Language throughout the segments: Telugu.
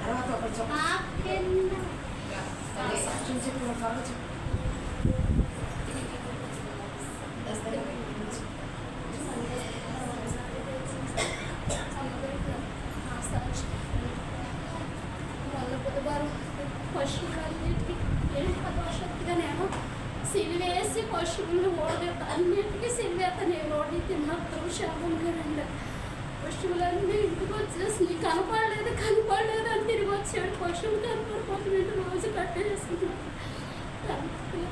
తర్వాత ఒకటి చెప్పు ఆకెన్న సాక్ష్యం చెప్పు ఒక త్వరగా చెప్పు మొన్న బుధవారం పశువులన్నిటికీ ఏడు పదవశక్తిగా నేను సిలివేసి పశువులను ఓడి అన్నిటికీ సిలివేత నేను ఓడి తిన్నప్పుడు శాపంగా రండి పశువులన్నీ ఇంటికి లక్షలు పశువులు రోజు కట్టేసుకున్నాడు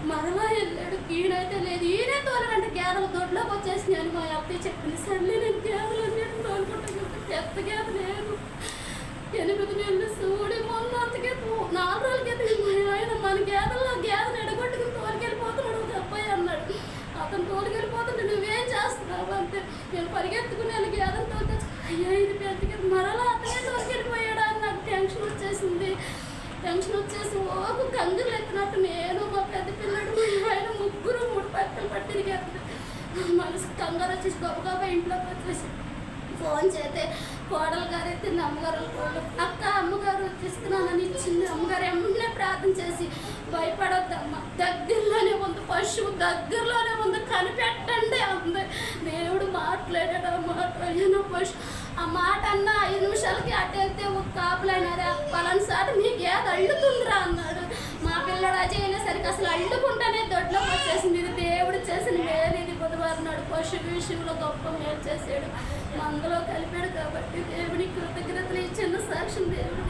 మరలా వెళ్ళాడు. ఈయనైతే లేదు. ఈయనే తోలనంటే గేదెల దొడ్లోకి వచ్చేసినాను అని మా అత్తయ్య చెప్పింది సర్లే నేను గేదెలు అన్నిటిని తోలుకుంటాను పెద్ద గేద లేదు. ఎనిమిది నెలలు సూడి మొన్న అంతకే నాలుగు రోజుల మా ఆయన మన గేదెల్లో గేదెలు ఎడగొట్టుకుని తోలుకెళ్ళిపోతున్నాడు. ఒక అబ్బాయి అన్నాడు. అతను తోలుకెళ్ళిపోతుంటే నువ్వేం చేస్తున్నావు? అంటే నేను పరిగెత్తుకుని వెళ్ళి గేదెలు తోలు అయ్యా ఇది పెద్ద గేదె మరలా అతనే తోలుకెళ్ళిపోయాడా అని నాకు టెన్షన్ వచ్చేసింది టెన్షన్ వచ్చేసి ఓకు కంగులు ఎత్తినట్టు నేను మా పెద్ద పిల్లడు మా ఆయన ముగ్గురు మూడు పక్కలు పట్టి తిరిగేస్తుంది మనసు కంగారు వచ్చేసి గొప్ప గొప్ప ఇంట్లోకి వచ్చేసి ఫోన్ చేస్తే కోడలు గారు ఎత్తింది అమ్మగారు కోడలు అక్క అమ్మగారు తీసుకున్నానని ఇచ్చింది. అమ్మగారు ఎమ్మనే ప్రార్థన చేసి భయపడొద్దమ్మ దగ్గరలోనే ఉంది పశువు దగ్గరలోనే ఉంది కనిపెట్టండి అంది. దేవుడు మాట్లాడాడు ఆ మాట అయ్యో పశు ఆ మాట అన్న ఐదు నిమిషాలకి అటు వెళ్తే ఒక కాపులైనారా పలానా సార్ నీకు ఏది అల్లుతుందిరా అన్నాడు. మా పిల్లడు అజయ్ అయినసరికి అసలు అల్లుకుంటానే దొడ్లోకి వచ్చేసింది. ఇది దేవుడు చేసిన మేలు ఇది బుధవారం నాడు పశు విషయంలో గొప్ప మేలు చేసాడు మందులో కలిపాడు కాబట్టి దేవుడికి కృతజ్ఞతలు ఇచ్చిన. సాక్ష్యం దేవుడు